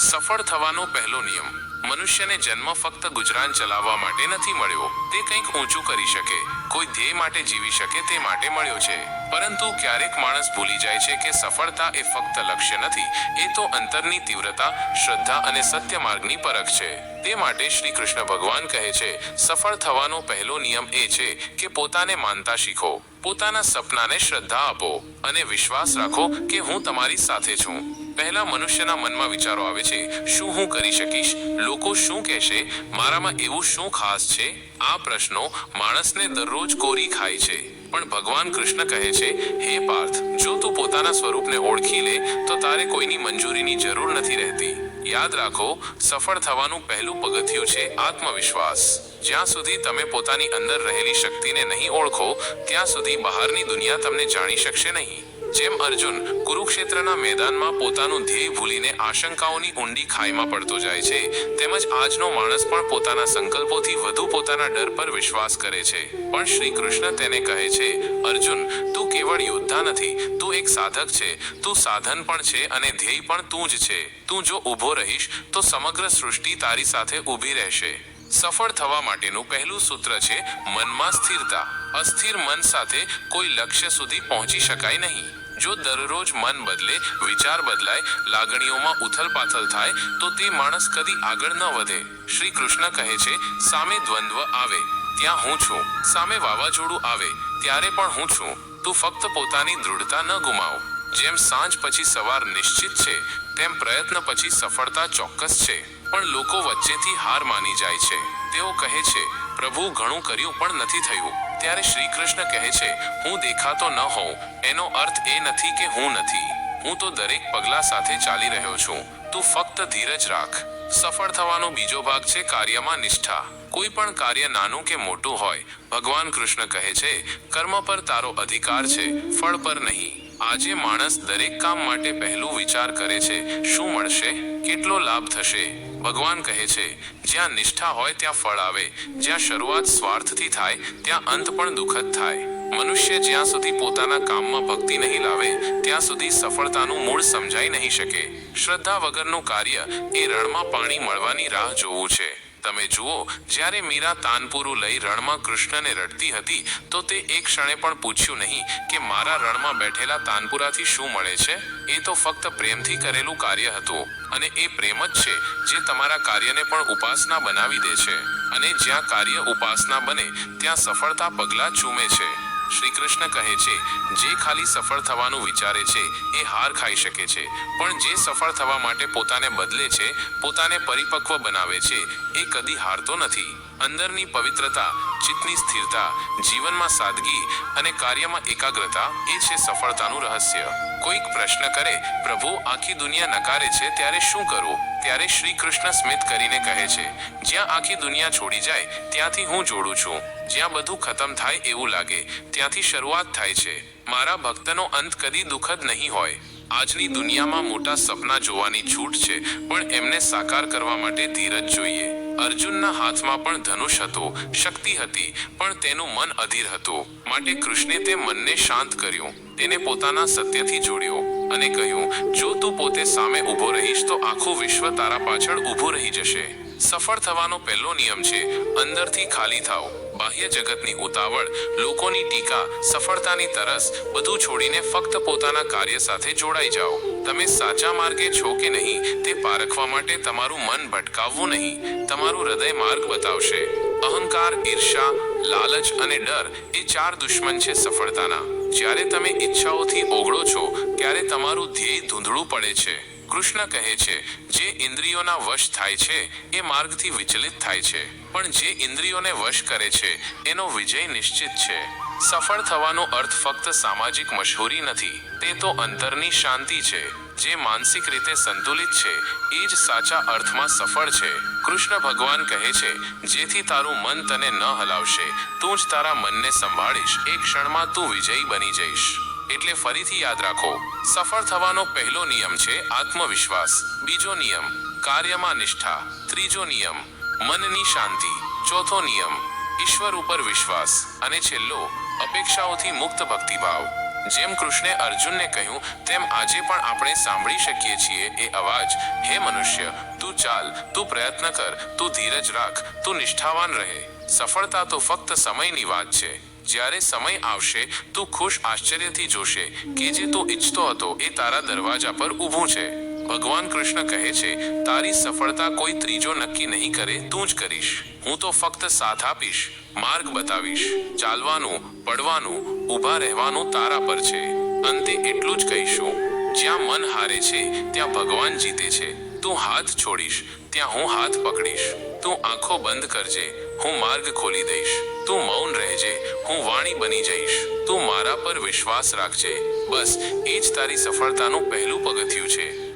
સફળ થવાનો પહેલો નિયમ. મનુષ્યને જન્મ ફક્ત ગુજરાન ચલાવવા માટે નથી મળ્યો. તે કંઈક ઊંચું કરી શકે. કોઈ ધ્યેય માટે જીવી શકે તે માટે મળ્યો છે. પરંતુ ક્યારેક માણસ ભૂલી જાય છે કે સફળતા એ ફક્ત લક્ષ્ય નથી, એ તો અંતરની તીવ્રતા, શ્રદ્ધા અને સત્ય માર્ગની પરખ છે. તે માટે શ્રી કૃષ્ણ ભગવાન કહે છે, સફળ થવાનો પહેલો નિયમ એ છે કે પોતાને માનતા શીખો. પોતાના સપનાને શ્રદ્ધા આપો અને વિશ્વાસ રાખો કે હું તમારી સાથે છું. પહેલા મનુષ્યના મનમાં વિચારો આવે છે, શું હું કરી શકીશ? લોકો શું કહેશે? મારામાં એવું શું ખાસ છે? આ પ્રશ્નો માણસને દરરોજ કોરી ખાય છે. પણ ભગવાન કૃષ્ણ કહે છે, હે પાર્થ, જો તું પોતાના સ્વરૂપને ઓળખી લે, તો તારે કોઈની મંજૂરીની જરૂર નથી રહેતી. યાદ રાખો, સફળ થવાનું પહેલું પગથિયું છે આત્મવિશ્વાસ. જ્યાં સુધી તમે પોતાની અંદર રહેલી શક્તિને નહીં ઓળખો, ત્યાં સુધી બહારની દુનિયા તમને જાણી શકશે નહીં. જેમ અર્જુન કુરુક્ષેત્રના મેદાનમાં પોતાનું ધ્યેય ભૂલીને આશંકાઓની ઊંડી ખાઈમાં પડતો જાય છે, તેમજ આજનો માણસ પણ પોતાના સંકલ્પોથી વધુ પોતાના ડર પર વિશ્વાસ કરે છે. પણ શ્રી કૃષ્ણ તેને કહે છે, અર્જુન, તું કેવળ યોદ્ધા નથી, તું એક સાધક છે, તું સાધન પણ છે અને ધ્યેય પણ તું જ છે. તું જો ઊભો રહીશ, તો સમગ્ર સૃષ્ટિ તારી સાથે ઊભી રહેશે. સફળ થવા માટેનું પહેલું સૂત્ર છે, મનમાં સ્થિરતા. અસ્થિર મન સાથે કોઈ લક્ષ્ય સુધી પહોંચી શકાય નહીં. જો દરરોજ મન બદલે, વિચાર બદલાય, લાગણીઓમાં ઉથલપાથલ થાય, તો તે માણસ કદી આગળ ન વધે. શ્રી કૃષ્ણ કહે છે, સામે દ્વંદ્વ આવે, ત્યાં હું છું. સામે વાવાઝોડું આવે, ત્યારે પણ હું છું. તું ફક્ત પોતાની દૃઢતા ન ગુમાવ. જેમ સાંજ પછી સવાર નિશ્ચિત છે, તેમ પ્રયત્ન પછી સફળતા ચોક્કસ છે. પણ લોકો વચ્ચેથી હાર માની જાય છે. તેઓ કહે છે, પ્રભુ, ઘણું કર્યું પણ નથી થયું. ત્યારે શ્રી કૃષ્ણ કહે છે, હું દેખાતો ન હોઉં. એનો અર્થ એ નથી કે હું નથી. હું તો દરેક પગલા સાથે ચાલી રહ્યો છું. તું ફક્ત ધીરજ રાખ. સફળ થવાનો બીજો ભાગ છે કાર્યમાં નિષ્ઠા. કોઈ પણ કાર્ય નાનું કે મોટું હોય, ભગવાન કૃષ્ણ કહે છે, કર્મ પર તારો અધિકાર છે, ફળ પર નહીં. આજે માણસ દરેક કામ માટે પહેલું વિચાર કરે છે, શું મળશે? કેટલો લાભ થશે? ભગવાન કહે છે, જ્યાં નિષ્ઠા હોય ત્યાં ફળ આવે, જ્યાં શરૂઆત સ્વાર્થથી થાય, ત્યાં અંત પણ દુઃખદ થાય. મનુષ્ય જ્યાં સુધી પોતાના કામમાં ભક્તિ નહીં લાવે, ત્યાં સુધી સફળતાનું મૂળ સમજાઈ નહીં શકે. શ્રદ્ધા વગરનું કાર્ય એ રણમાં પાણી મળવાની રાહ જોવું છે. તમે જુઓ, જ્યારે મીરા તાનપુરું લઈ રણમાં કૃષ્ણને રડતી હતી, તો તે એક ક્ષણે પણ પૂછ્યું નહીં કે મારા રણમાં બેઠેલા તાનપુરાથી શું મળે છે? એ તો ફક્ત પ્રેમથી કરેલું કાર્ય હતું અને એ પ્રેમ જ છે જે તમારા કાર્યને પણ ઉપાસના બનાવી દે છે અને જ્યાં કાર્ય ઉપાસના બને, ત્યાં સફળતા પગલાં ચૂમે છે. શ્રી કૃષ્ણ કહે છે, જે ખાલી સફળ થવાનું વિચારે છે, એ હાર ખાઈ શકે છે. પણ જે સફળ થવા માટે પોતાને બદલે છે, પોતાને પરિપક્વ બનાવે છે, એ કદી હારતો નથી. અંદરની પવિત્રતા, ચિત્તની સ્થિરતા, જીવનમાં સાદગી અને કાર્યમાં એકાગ્રતા એ છે સફળતાનું રહસ્ય. કોઈક પ્રશ્ન કરે, પ્રભુ, આખી દુનિયા નકારે છે, ત્યારે શું કરવું ત્યારે શ્રી કૃષ્ણ સ્મિત કરીને કહે છે, જ્યાં આખી દુનિયા છોડી જાય, ત્યાંથી હું જોડું છું. જ્યાં બધું ખતમ થાય એવું લાગે, ત્યાંથી શરૂઆત થાય છે. મારા ભક્તનો અંત કદી દુઃખદ નહીં હોય. આજની દુનિયામાં મોટા સપના જોવાની છૂટ છે, પણ એમને સાકાર કરવા માટે ધીરજ જોઈએ. અર્જુનના હાથમાં પણ ધનુષ હતો, શક્તિ હતી, પણ તેનું મન અધીર હતું. માટે કૃષ્ણે તે મનને શાંત કર્યું. તેને પોતાના સત્યથી જોડ્યો અને કહ્યું, જો તું પોતે સામે ઊભો રહીશ તો આખું વિશ્વ તારા પાછળ ઊભું રહી જશે. સફળ થવાનો પહેલો નિયમ છે, અંદરથી ખાલી થાઓ બાહ્ય જગતની ઉતાવળ, લોકોની ટીકા, સફળતાની તરસ, બધું છોડીને ફક્ત પોતાના કાર્ય સાથે જોડાઈ જાઓ. તમે સાચા માર્ગે છો કે નહીં, તે પારખવા માટે તમારું મન ભટકાવવું નહીં. તમારું હૃદય માર્ગ બતાવશે. અહંકાર ઈર્ષા લાલચ અને ડર એ ચાર દુશ્મન છે સફળતાના. જ્યારે તમે ઈચ્છાઓથી ઓગળો છો, ત્યારે તમારું ધ્યેય ધૂંધળું પડે છે. કૃષ્ણ કહે છે, જે ઇન્દ્રિયોના વશ થાય છે, એ માર્ગથી વિચલિત થાય છે. પણ જે ઇન્દ્રિયોને વશ કરે છે, એનો વિજય નિશ્ચિત છે. સફળ થવાનો અર્થ ફક્ત સામાજિક મશહૂરી નથી, તે તો અંતરની શાંતિ છે. જે માનસિક રીતે સંતુલિત છે, એ જ સાચા અર્થમાં સફળ છે. કૃષ્ણ ભગવાન કહે છે, જેથી તારું મન તને ન હલાવશે, તું જ તારા મનને સંભાળીશ. એક ક્ષણમાં તું વિજયી બની જઈશ. એટલે ફરીથી યાદ રાખો, સફળ થવાનો પહેલો નિયમ છે આત્મવિશ્વાસ. બીજો નિયમ, કાર્યમાં નિષ્ઠા. ત્રીજો નિયમ, મનની શાંતિ. ચોથો નિયમ, ઈશ્વર ઉપર વિશ્વાસ. અને છેલ્લો, અપેક્ષાઓથી મુક્ત ભક્તિભાવ. જેમ કૃષ્ણે અર્જુનને કહ્યું, તેમ આજે પણ આપણે સાંભળી શકીએ છીએ એ અવાજ, હે મનુષ્ય, તું ચાલ, તું પ્રયત્ન કર, તું ધીરજ રાખ, તું નિષ્ઠાવાન રહે. સફળતા તો ફક્ત સમયની વાત છે. જ્યારે સમય આવશે, તું ખુશ આશ્ચર્યથી જોશે કે જે તું ઈચ્છતો હતો એ તારા દરવાજા પર ઊભું છે. ભગવાન કૃષ્ણ કહે છે, તારી સફળતા કોઈ ત્રીજો નક્કી નહીં કરે, તું જ કરીશ. હું તો ફક્ત સાથ આપીશ, માર્ગ બતાવીશ. ચાલવાનું, પડવાનું, ઊભા રહેવાનું તારા પર છે. અંતે એટલું જ કહીશું. જ્યાં મન હારે છે, ત્યાં ભગવાન જીતે છે. તું હાથ છોડીશ, ત્યાં હું હાથ પકડીશ. તું આંખો બંધ કરજે હું માર્ગ ખોલી દઈશ. તું મૌન રહેજે. હું વાણી બની જઈશ. તું મારા પર વિશ્વાસ રાખજે. બસ, એ જ તારી સફળતાનું પહેલું પગથિયું છે.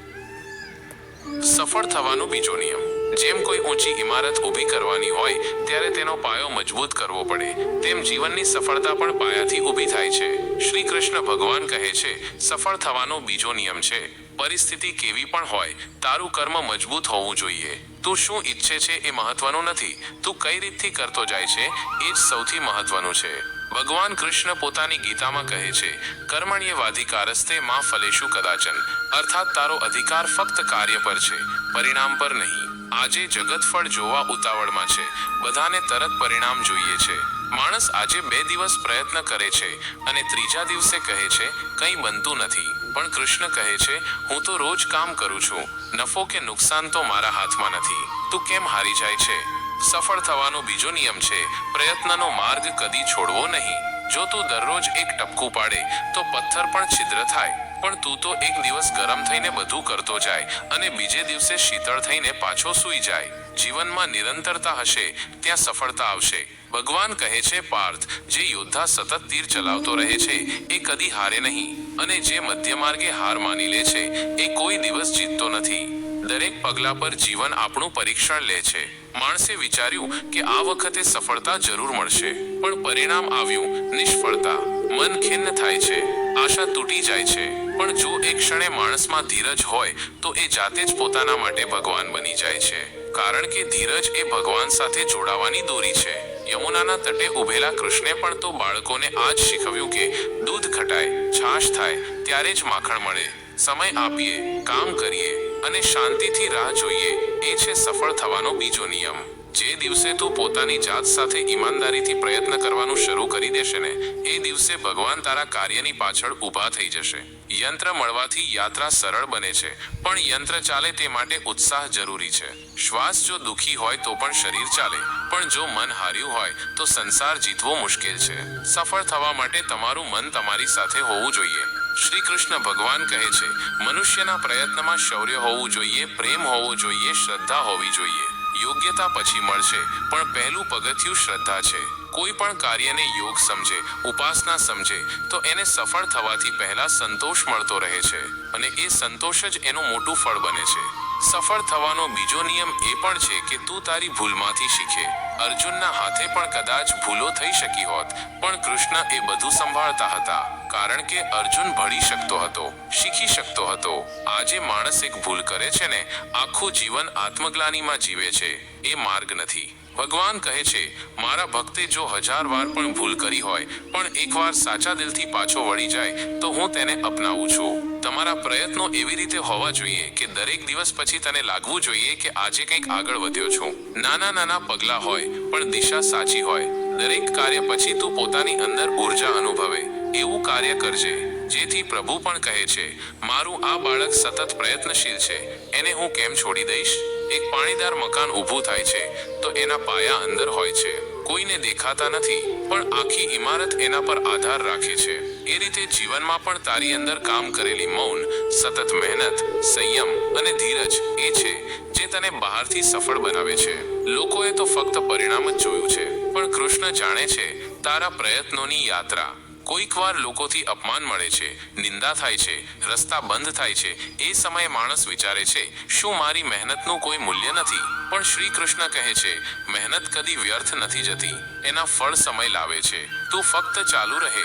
સફળ થવાનો બીજો નિયમ. જેમ કોઈ ઊંચી ઇમારત ઊભી કરવાની હોય, ત્યારે તેનો પાયો મજબૂત કરવો પડે. તેમ જીવનની સફળતા પણ પાયાથી ઊભી થાય છે. શ્રી કૃષ્ણ ભગવાન કહે છે, સફળ થવાનો બીજો નિયમ છે. પરિસ્થિતિ કેવી પણ હોય, તારું કર્મ મજબૂત હોવું જોઈએ. તું શું ઈચ્છે છે એ મહત્વનું નથી. તું કઈ રીતથી કરતો જાય છે એ જ સૌથી મહત્વનું છે. ભગવાન કૃષ્ણ પોતાની ગીતામાં કહે છે, કર્મણ્ય વાધિકારસ્તે માં ફલેશુ કદાચન. અર્થાત તારો અધિકાર ફક્ત કાર્ય પર છે, પરિણામ પર નહીં. આજે જગત ફળ જોવા ઉતાવળમાં છે. બધાને તરત પરિણામ જોઈએ છે. માણસ આજે બે દિવસ પ્રયત્ન કરે છે અને ત્રીજા દિવસે કહે છે, કંઈ બનતું નથી. પણ કૃષ્ણ કહે છે, હું તો રોજ કામ કરું છું. નફો કે નુકસાન તો મારા હાથમાં નથી. તું કેમ હારી જાય છે? સફળ થવાનો બીજો નિયમ છે, પ્રયત્નનો માર્ગ કદી છોડવો નહીં. જો તું દરરોજ એક ટપકું પાડે, તો પથ્થર પણ છિદ્ર થાય, પણ તું તો એક દિવસ ગરમ થઈને બધું કરતો જાય અને બીજે દિવસે શીતળ થઈને પાછો સૂઈ જાય. જીવનમાં નિરંતરતા હશે, ત્યાં સફળતા આવશે. ભગવાન કહે છે પાર્થ, જે યોદ્ધા સતત તીર ચલાવતો રહે છે, એ કદી હારે નહીં. અને જે મધ્ય માર્ગે હાર માની લે છે, એ કોઈ દિવસ જીતતો નથી. દરેક પગલા પર જીવન આપણું પરીક્ષણ લે છે. માણસે વિચાર્યું કે આ વખતે સફળતા જરૂર મળશે, પણ પરિણામ આવ્યું નિષ્ફળતા. મન ખિન્ન થાય છે, આશા તૂટી જાય છે. પણ જો એક ક્ષણે માણસમાં ધીરજ હોય, તો એ જાતે જ પોતાના માટે ભગવાન બની જાય છે. કારણ કે ધીરજ એ ભગવાન સાથે જોડાવાની દોરી છે. યમુનાના તટે ઉભેલા કૃષ્ણે પણ તો બાળકોને આ જ શીખવ્યું કે દૂધ ખટાય, છાશ થાય, ત્યારે જ માખણ મળે. સમય આપીએ, કામ કરીએ અને શાંતિથી રાહ જોઈએ, એ છે સફળ થવાનો બીજો નિયમ. જે દિવસે તું પોતાની જાત સાથે ઈમાનદારીથી પ્રયત્ન કરવાનું શરૂ કરી દેશે ને, એ દિવસે ભગવાન તારા કાર્યની પાછળ ઊભા થઈ જશે. યંત્ર મળવાથી યાત્રા સરળ બને છે, પણ યંત્ર ચાલે તે માટે ઉત્સાહ જરૂરી છે. શ્વાસ જો દુખી હોય તો પણ શરીર ચાલે, પણ જો મન હાર્યું હોય તો સંસાર જીતવો મુશ્કેલ છે. સફળ થવા માટે તમારું મન તમારી સાથે હોવું જોઈએ. શ્રી કૃષ્ણ ભગવાન કહે છે, મનુષ્યના પ્રયત્નમાં શૌર્ય હોવું જોઈએ, પ્રેમ હોવો જોઈએ, શ્રદ્ધા હોવી જોઈએ. યોગ્યતા પછી મળશે, પણ પહેલું પગથિયું શ્રદ્ધા છે. કોઈ પણ કાર્યને યોગ સમજે, ઉપાસના સમજે, તો એને સફળ થવાથી પહેલા સંતોષ મળતો રહે છે અને એ સંતોષ જ એનું મોટું ફળ બને છે. સફળ થવાનો બીજો નિયમ એ પણ છે કે તું તારી ભૂલમાંથી શીખે. અર્જુનના હાથે પણ કદાચ ભૂલો થઈ શકી હોત, પણ કૃષ્ણ એ બધું સંભાળતા હતા. કારણ કે અર્જુન ભળી શકતો હતો, શીખી શકતો હતો. આજે માણસ એક ભૂલ કરે છે ને, આખું જીવન આત્મગ્લાનીમાં જીવે છે. એ માર્ગ નથી. ભગવાન કહે છે, મારા ભક્તે જો હજાર વાર પણ ભૂલ કરી હોય, પણ એકવાર સાચા દિલથી પાછો વળી જાય, તો હું તેને અપનાવું છું. તમારા પ્રયત્નો એવી રીતે હોવા જોઈએ કે દરેક દિવસ પછી તને લાગવું જોઈએ કે આજે કંઈક આગળ વધ્યો છું. નાના નાના પગલા હોય, પણ દિશા સાચી હોય. દરેક કાર્ય પછી તું પોતાની અંદર ઊર્જા અનુભવે. એવું કાર્ય કરજે, જેથી પ્રભુ પણ કહે છે, મારું આ બાળક સતત પ્રયત્નશીલ છે, એને હું કેમ છોડી દઈશ? એક પાણીદાર મકાન ઊભું થાય છે, તો એના પાયા અંદર હોય છે. કોઈને દેખાતા નથી, પણ આખી ઇમારત એના પર આધાર રાખે છે. એ રીતે જીવનમાં પણ તારી અંદર કામ કરેલી મૌન, સતત મહેનત, સંયમ અને ધીરજ એ છે, જે તને બહારથી સફળ બનાવે છે. લોકોએ તો ફક્ત પરિણામ જ જોયું છે, પણ કૃષ્ણ જાણે છે, તારા પ્રયત્નોની યાત્રા કોઈક વાર લોકોથી અપમાન મળે છે, નિંદા થાય છે, રસ્તા બંધ થાય છે, એ સમયે માણસ વિચારે છે, શું મારી મહેનતનું કોઈ મૂલ્ય નથી? પણ શ્રી કૃષ્ણ કહે છે, મહેનત કદી વ્યર્થ નથી જતી, એના ફળ સમય લાવે છે. તું ફક્ત ચાલુ રહે.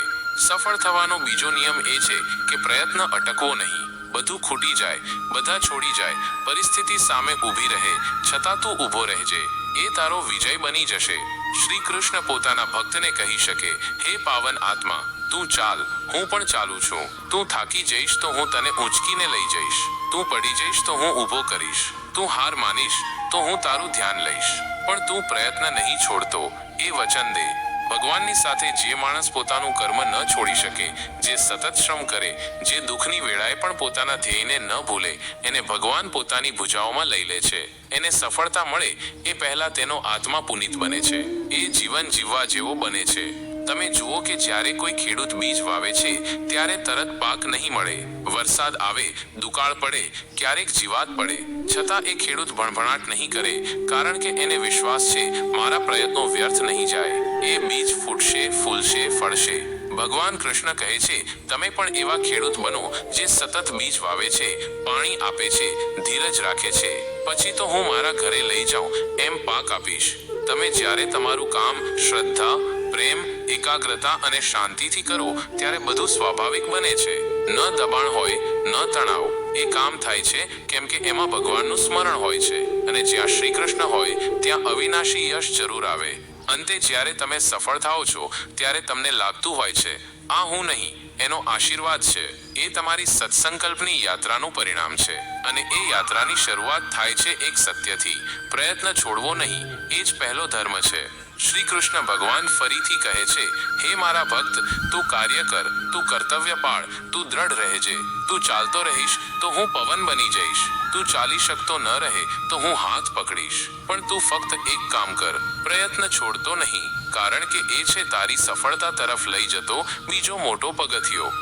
સફળ થવાનો બીજો નિયમ એ છે કે પ્રયત્ન અટકવો નહીં. બધું ખૂટી જાય, બધા છોડી જાય, પરિસ્થિતિ સામે ઊભી રહે, છતાં તું ઊભો રહેજે. એ તારો વિજય બની જશે. શ્રી કૃષ્ણ પોતાના ભક્તને કહી શકે, હે પાવન આત્મા, તું ચાલ, હું પણ ચાલું છું. તું થાકી જઈશ તો હું તને ઊંચકીને લઈ જઈશ. તું પડી જઈશ તો હું ઊભો કરીશ. તું હાર માનીશ તો હું તારું ધ્યાન લઈશ. પણ તું પ્રયત્ન નહીં છોડતો. એ વચન દે. ભગવાનની સાથે જે માણસ પોતાનું કર્મ ન છોડી શકે, જે સતત શ્રમ કરે, જે દુઃખની વેળાએ પણ પોતાના ધ્યેયને ન ભૂલે, એને ભગવાન પોતાની ભુજાઓમાં લઈ લે છે. એને સફળતા મળે એ પહેલા તેનો આત્મા પુનિત બને છે. એ જીવન જીવવા જેવો બને છે. તમે જુઓ કે જ્યારે કોઈ ખેડૂત બીજ વાવે છે, ત્યારે તરત પાક નહીં મળે. વરસાદ આવે, દુકાળ પડે, ક્યારેક જીવાત પડે. છતાં એ ખેડૂત ભણભણાટ નહીં કરે, કારણ કે એને વિશ્વાસ છે, મારા પ્રયત્નો વ્યર્થ નહીં જાય. એ બીજ ફૂટશે, ફૂલશે, ફળશે. ભગવાન કૃષ્ણ કહે છે, તમે પણ એવા ખેડૂત બનો જે સતત બીજ વાવે છે, પાણી આપે છે, ધીરજ રાખે છે. પછી તો હું મારા ઘરે લઈ જાઉં, એમ પાક આપીશ. તમે જ્યારે તમારું કામ, શ્રદ્ધા પ્રેમ, એકાગ્રતા અને શાંતિથી કરો, ત્યારે બધું સ્વાભાવિક બને છે. ન દબાણ હોય, ન તણાવ. એ કામ થાય છે, કેમ કે એમાં ભગવાનનું સ્મરણ હોય છે. અને જ્યાં શ્રી કૃષ્ણ હોય, ત્યાં અવિનાશી યશ જરૂર આવે. અંતે જ્યારે તમે સફળ થાઓ છો, ત્યારે તમને લાગતું હોય છે, આ હું નહીં, એનો આશીર્વાદ છે. એ તમારી સત્સંકલ્પની યાત્રાનું પરિણામ છે. અને એ યાત્રાની શરૂઆત થાય છે એક સત્યથી. પ્રયત્ન છોડવો નહીં, એ જ પહેલો ધર્મ છે. શ્રી કૃષ્ણ ભગવાન ફરીથી કહે છે, હે મારા ભક્ત, તું કાર્ય કર, તું કર્તવ્ય પાળ, તું દ્રઢ રહેજે. તું ચાલતો રહીશ તો હું પવન બની જઈશ. તું ચાલી શકતો ન રહે તો હું હાથ પકડીશ. પણ તું ફક્ત એક કામ કર, પ્રયત્ન છોડતો નહીં, કારણ કે એ છે તારી સફળતા તરફ લઈ જતો બીજો મોટો પગથિયો.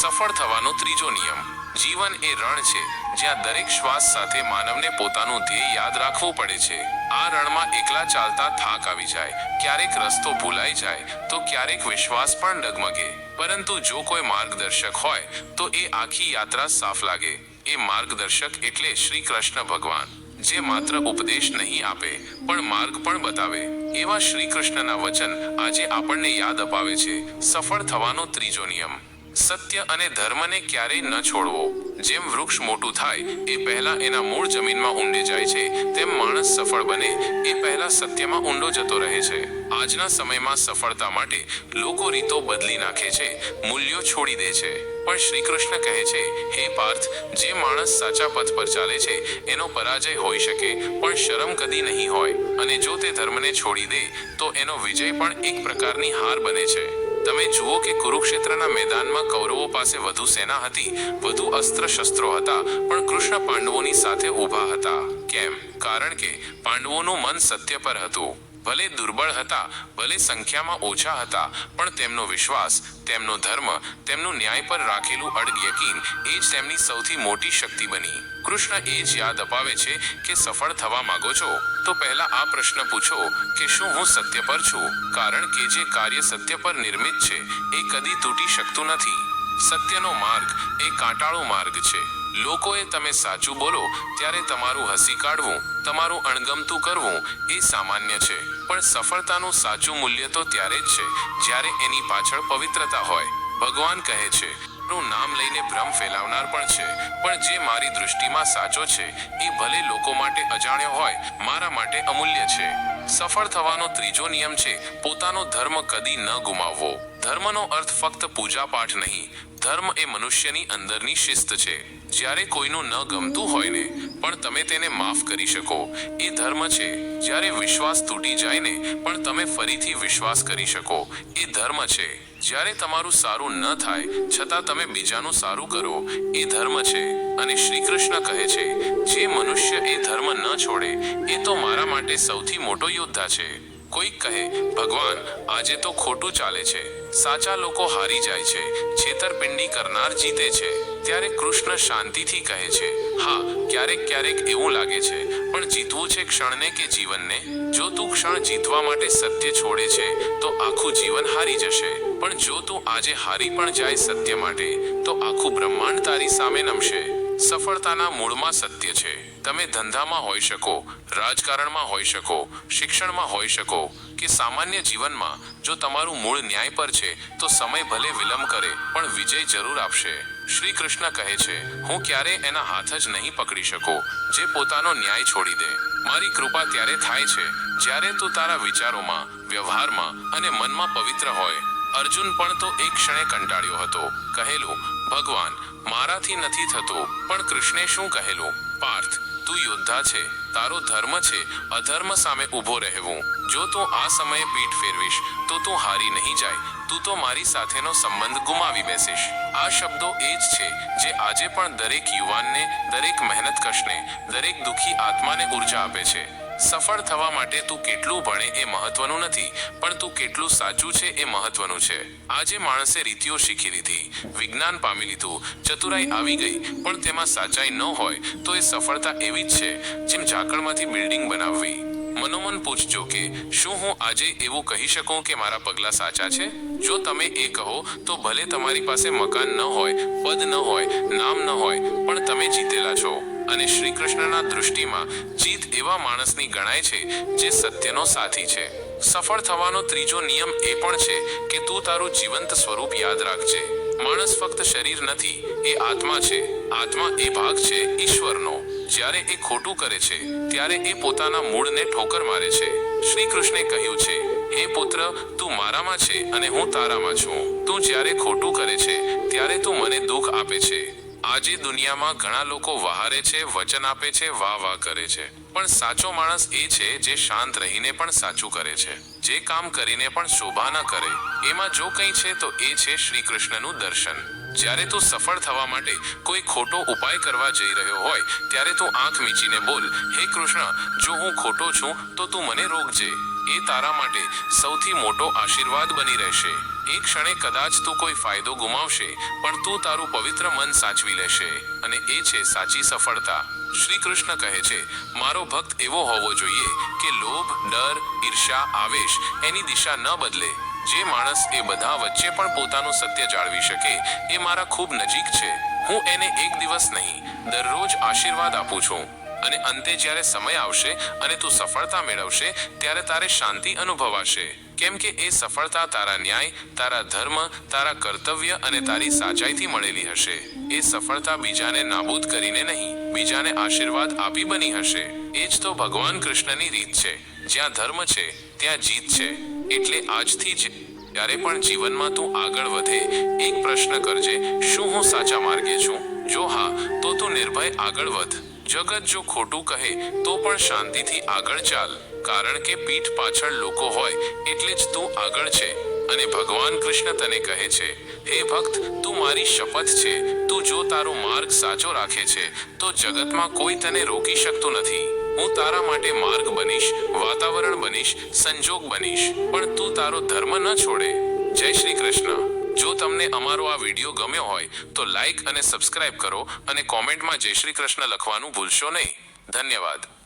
સફળ થવાનો ત્રીજો નિયમ. જીવન એ રણ છે, જ્યાં દરેક શ્વાસ સાથે માનવને પોતાનું ધ્યેય યાદ રાખવું પડે છે. આ રણમાં એકલા ચાલતા થાક આવી જાય, ક્યારેક રસ્તો ભૂલાઈ જાય, તો ક્યારેક વિશ્વાસ પણ ડગમગે. પરંતુ જો કોઈ માર્ગદર્શક હોય, તો એ આખી યાત્રા સાફ લાગે. એ માર્ગદર્શક એટલે શ્રી કૃષ્ણ ભગવાન, જે માત્ર ઉપદેશ નહીં આપે, પણ માર્ગ પણ બતાવે. એવા શ્રી કૃષ્ણના વચન આજે આપણને યાદ અપાવે છે. સફળ થવાનો ત્રીજો નિયમ. સત્ય અને ધર્મને ક્યારેય ન છોડવો. જેમ વૃક્ષ મોટું થાય, એ પહેલા એના મૂળ જમીનમાં ઊંડે જાય છે. તેમ માણસ સફળ બને, એ પહેલા સત્યમાં ઊંડો જતો રહે છે. આજના સમયમાં સફળતા માટે લોકો રીતો બદલી નાખે છે, મૂલ્યો છોડી દે છે. પણ શ્રી કૃષ્ણ કહે છે, હે પાર્થ, જે માણસ સાચા પથ પર ચાલે છે, એનો પરાજય હોઈ શકે, પણ શરમ કદી નહીં હોય. અને જો તે ધર્મને છોડી દે, તો એનો વિજય પણ એક પ્રકારની હાર બને છે. તમે જુઓ કે કુરુક્ષેત્રના મેદાનમાં કૌરવો પાસે વધુ સેના હતી, વધુ અસ્ત્ર શસ્ત્રો હતા, પણ કૃષ્ણ પાંડવોની સાથે ઊભા હતા. કેમ? કારણ કે પાંડવોનું મન સત્ય પર હતું. ભલે દુર્બળ હતા, ભલે સંખ્યામાં ઓછા હતા, પણ તેમનો વિશ્વાસ, તેમનો ધર્મ, તેમનું ન્યાય પર રાખેલું અડગ યકીન એ જ તેમની સૌથી મોટી શક્તિ બની. કૃષ્ણ એ જ યાદ અપાવે છે કે સફળ થવા માંગો છો. તો પહેલા આ પ્રશ્ન પૂછો કે શું હું સત્ય પર છું? કારણ કે જે કાર્ય સત્ય પર નિર્મિત છે, એ કદી તૂટી શકતું નથી. સત્યનો માર્ગ એ કાંટાળો માર્ગ છે. લોકોએ તમે સાચું બોલો, ત્યારે તમારું હસી કાઢવું, તમારું અણગમતું કરવું એ સામાન્ય છે. પણ સફળતાનું સાચું મૂલ્ય તો ત્યારે જ છે, જ્યારે એની પાછળ પવિત્રતા હોય. ભગવાન કહે છે નું નામ લઈને ભ્રમ ફેલાવનાર પણ છે, પણ જે મારી દૃષ્ટિમાં સાચો છે, એ ભલે લોકો માટે અજાણ્યો હોય, મારા માટે અમૂલ્ય છે. સફળ થવાનો ત્રીજો નિયમ છે, પોતાનો ધર્મ કદી ન ગુમાવવો. ધર્મનો અર્થ ફક્ત પૂજા પાઠ નહીં ધર્મ એ મનુષ્યની અંદરની શિસ્ત છે. જ્યારે કોઈનું ન ગમતું હોય ને, પણ તમે તેને માફ કરી શકો. એ ધર્મ છે. જ્યારે વિશ્વાસ તૂટી જાય ને, પણ તમે ફરીથી વિશ્વાસ કરી શકો. એ ધર્મ છે. જ્યારે તમારું સારું ન થાય, છતાં તમે બીજાનું સારું કરો, એ ધર્મ છે. અને શ્રી કૃષ્ણ કહે છે, જે મનુષ્ય એ ધર્મ ન છોડે, એ તો મારા માટે સૌથી મોટો યોદ્ધા છે. કોઈક કહે, ભગવાન, આજે તો ખોટું ચાલે છે. સાચા લોકો હારી જાય છે. છેતરપિંડી કરનાર જીતે છે. ત્યારે કૃષ્ણ શાંતિથી કહે છે, હા, ક્યારેક ક્યારેક એવું લાગે છે. પણ જીતવું છે ક્ષણને કે જીવનને? જો તું ક્ષણ જીતવા માટે સત્ય છોડે છે, તો આખું જીવન હારી જશે. પણ જો તું આજે હારી પણ જાય સત્ય માટે, તો આખું બ્રહ્માંડ તારી સામે નમશે. સફળતાના મૂળમાં સત્ય છે. તમે ધંધામાં હોઈ શકો, રાજકારણમાં હોઈ શકો, શિક્ષણમાં હોઈ શકો કે સામાન્ય જીવનમાં જો તમારું મૂળ ન્યાય પર છે, તો સમય ભલે વિલંબ કરે, પણ વિજય જરૂર આપશે. શ્રી કૃષ્ણ કહે છે, હું ક્યારે એના હાથ જ નહીં પકડી શકો, જે પોતાનો ન્યાય છોડી દે. મારી કૃપા ત્યારે થાય છે, જ્યારે તું તારા વિચારોમાં, વ્યવહારમાં અને મનમાં પવિત્ર હોય. અર્જુન પણ તો એક ક્ષણે કંટાળ્યો હતો. કહેલું, ભગવાન મારાથી નથી થતો, પણ કૃષ્ણે શું કહેલું? પાર્થ, તું યોદ્ધા છે, તારો ધર્મ છે, અધર્મ સામે ઊભો રહેવું. જો તું આ સમયે પીઠ ફેરવીશ, તો તું હારી નહીં જાય. તું તો મારી સાથેનો સંબંધ ગુમાવી બેસીશ. આ શબ્દો એ જ છે જે આજે પણ દરેક યુવાનને, દરેક મહેનતકશને, દરેક દુઃખી આત્માને ઊર્જા આપે છે. સફળ થવા માટે તું કેટલું ભણે એ મહત્વનું નથી, પણ તું કેટલું સાચું છે એ મહત્વનું છે. આજે માણસે રીતિઓ શીખી લીધી, વિજ્ઞાન પામી લીધું, ચતુરાઈ આવી ગઈ, પણ તેમાં સાચાઈ ન હોય તો એ સફળતા એવી જ છે, જેમ ઝાકળમાંથી બિલ્ડિંગ બનાવવી. મનોમન પૂછજો કે, શું હું આજે એવું કહી શકું કે મારા પગલાં સાચા છે? જો તમે એ કહો, તો ભલે તમારી પાસે મકાન ન હોય, પદ ન હોય, નામ ન હોય, પણ તમે જીતેલા છો. અને શ્રી કૃષ્ણના દૃષ્ટિમાં જીત એવા માણસની ગણાય છે જે સત્યનો સાથી છે. સફળ થવાનો ત્રીજો નિયમ એ પણ છે કે તું તારું જીવંત સ્વરૂપ યાદ રાખજે. માણસ ફક્ત શરીર નથી, એ આત્મા છે. આત્મા એ ભાગ છે, ઈશ્વરનો. જ્યારે એ ખોટું કરે છે, ત્યારે એ પોતાના મૂળને ઠોકર મારે છે. શ્રી કૃષ્ણે કહ્યું છે, હે પુત્ર, તું મારામાં છે અને હું તારામાં છું. તું જ્યારે ખોટું કરે છે, ત્યારે તું મને દુઃખ આપે છે. આજે દુનિયામાં ઘણા લોકો વહારે છે, વચન આપે છે, વાહ વાહ કરે છે. પણ સાચો માણસ એ છે જે શાંત રહીને પણ સાચું કરે છે. જે કામ કરીને પણ શોભા ન કરે. એમાં જો કંઈ છે તો એ છે શ્રી કૃષ્ણનું દર્શન. જ્યારે તું સફળ થવા માટે કોઈ ખોટો ઉપાય કરવા જઈ રહ્યો હોય, ત્યારે તું આંખ મીચીને બોલ, હે કૃષ્ણ, જો હું ખોટો છું, તો તું મને રોકજે. એ તારા માટે સૌથી મોટો આશીર્વાદ બની રહેશે. એક ક્ષણે કદાચ તું કોઈ ફાયદો ગુમાવશે, પણ તું તારું પવિત્ર મન સાચવી લેશે અને એ છે સાચી સફળતા. શ્રી કૃષ્ણ કહે છે, મારો ભક્ત એવો હોવો જોઈએ કે લોભ, ડર ઈર્ષા આવેશ એની દિશા ન બદલે. જે માણસ એ બધા વચ્ચે પણ પોતાનું સત્ય જાળવી શકે, એ મારા ખૂબ નજીક છે. હું એને એક દિવસ નહીં, દરરોજ આશીર્વાદ આપું છું. અને અંતે જ્યારે સમય આવશે અને તું સફળતા મેળવશે, ત્યારે તારે શાંતિ અનુભવાશે. કેમ કે એ સફળતા તારા ન્યાય, તારા ધર્મ, તારા કર્તવ્ય અને તારી સાચાઈથી મળેલી હશે. એ સફળતા બીજાને નાબૂદ કરીને નહીં, બીજાને આશીર્વાદ આપી બની હશે. એ જ તો ભગવાન કૃષ્ણની રીત છે. જ્યાં ધર્મ છે, ત્યાં જીત છે. એટલે આજથી જ જ્યારે પણ જીવનમાં તું આગળ વધે, એક પ્રશ્ન કરજે, શું હું સાચા માર્ગે છું? જો હા, તો તું નિર્ભય આગળ વધ. જગત જો ખોટું કહે, તો પણ શાંતિથી આગળ ચાલ. કારણ કે પીઠ પાછળ લોકો હોય, એટલે જ તું આગળ છે. અને ભગવાન કૃષ્ણ તને કહે છે, હે ભક્ત, તું મારી શપથ છે. તું જો તારો માર્ગ સાચો રાખે છે, તો જગતમાં કોઈ તને રોકી શકતું નથી. હું તારા માટે માર્ગ બનીશ, વાતાવરણ બનીશ, સંજોગ બનીશ, પણ તું તારો ધર્મ ન છોડે. જય શ્રી કૃષ્ણ. જો તમને અમારો આ વીડિયો ગમ્યો હોય, તો લાઈક અને સબસ્ક્રાઇબ કરો અને કોમેન્ટમાં જય શ્રી કૃષ્ણ લખવાનું ભૂલશો નહીં. ધન્યવાદ.